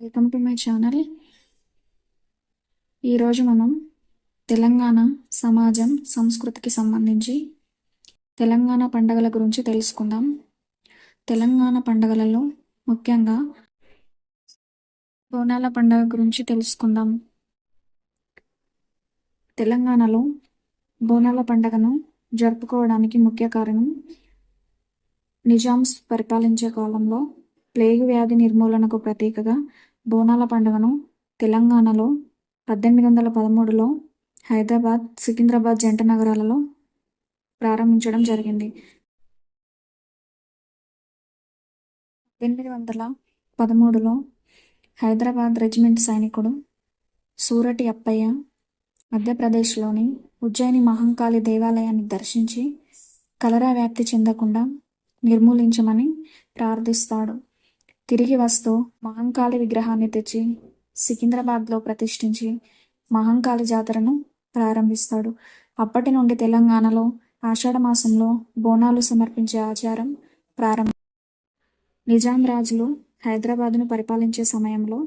Welcome to my channel ఈరోజు మనం తెలంగాణ సమాజం సంస్కృతికి సంబంధించి తెలంగాణ పండగల గురించి తెలుసుకుందాం. తెలంగాణ పండగలలో ముఖ్యంగా బోనాల పండగ గురించి తెలుసుకుందాం. తెలంగాణలో బోనాల పండగను జరుపుకోవడానికి ముఖ్య కారణం నిజామ్స్ పరిపాలించే కాలంలో ప్లేగు వ్యాధి నిర్మూలనకు ప్రతీకగా బోనాల పండుగను తెలంగాణలో పద్దెనిమిది వందల పదమూడులో హైదరాబాద్ సికింద్రాబాద్ జంట నగరాలలో ప్రారంభించడం జరిగింది. పద్దెనిమిది వందల పదమూడులో హైదరాబాద్ రెజిమెంట్ సైనికుడు సూరటి అప్పయ్య మధ్యప్రదేశ్లోని ఉజ్జయిని మహంకాళి దేవాలయాన్ని దర్శించి కలరా వ్యాప్తి చెందకుండా నిర్మూలించమని ప్రార్థిస్తాడు. తిరిగి వస్తూ మహంకాళి విగ్రహాన్ని తెచ్చి సికింద్రాబాద్లో ప్రతిష్ఠించి మహంకాళి జాతరను ప్రారంభిస్తాడు. అప్పటి నుండి తెలంగాణలో ఆషాఢ మాసంలో బోనాలు సమర్పించే ఆచారం ప్రారంభం. నిజాం రాజులు హైదరాబాదును పరిపాలించే సమయంలో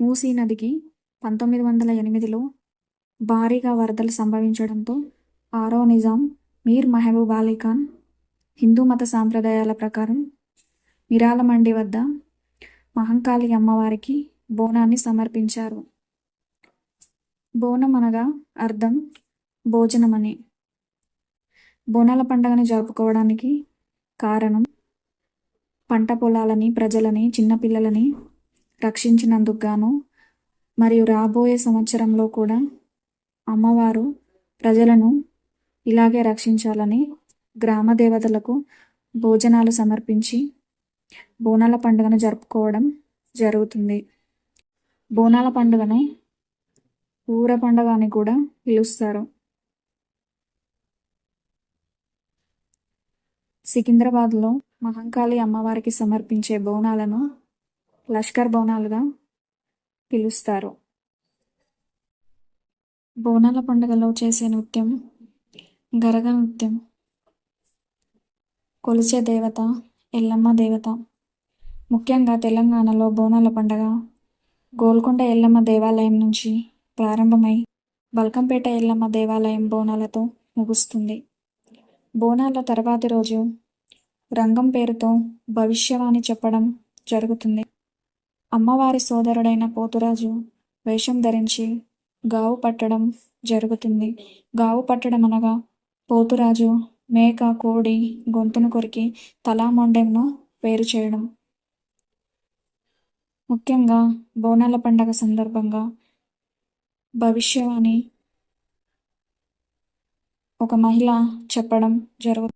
మూసీ నదికి పంతొమ్మిది వందల ఎనిమిదిలో భారీగా వరదలు సంభవించడంతో ఆరో నిజాం మీర్ మహబూబ్ అలీ ఖాన్ హిందూ మత సాంప్రదాయాల ప్రకారం విరాలమండి వద్ద. మహంకాళి అమ్మవారికి బోనాన్ని సమర్పించారు. బోనం అనగా అర్థం భోజనమని. బోనాల పండుగని జరుపుకోవడానికి కారణం పంట పొలాలని ప్రజలని చిన్నపిల్లలని రక్షించినందుకు గాను మరియు రాబోయే సంవత్సరంలో కూడా అమ్మవారు ప్రజలను ఇలాగే రక్షించాలని గ్రామ దేవతలకు భోజనాలు సమర్పించి బోనాల పండుగను జరుపుకోవడం జరుగుతుంది. బోనాల పండుగను ఊర పండుగ అని కూడా పిలుస్తారు. సికింద్రాబాద్లో మహంకాళి అమ్మవారికి సమర్పించే బోనాలను లష్కర్ బోనాలుగా పిలుస్తారు. బోనాల పండుగలో చేసే నృత్యం గరగ నృత్యం కొలిచే దేవత ఎల్లమ్మ దేవత. ముఖ్యంగా తెలంగాణలో బోనాల పండగ. గోల్కొండ ఎల్లమ్మ దేవాలయం నుంచి ప్రారంభమై బల్కంపేట ఎల్లమ్మ దేవాలయం బోనాలతో ముగుస్తుంది. బోనాల తర్వాతి రోజు రంగం పేరుతో భవిష్యవాణి చెప్పడం జరుగుతుంది. అమ్మవారి సోదరుడైన పోతురాజు వేషం ధరించి గావు పట్టడం జరుగుతుంది. గావు పట్టడం అనగా పోతురాజు మేక కోడి గొంతును కొరికి తలా మొండెంను వేరు చేయడం. ముఖ్యంగా బోనాల పండగ సందర్భంగా భవిష్యవాణి ఒక మహిళ చెప్పడం జరుగు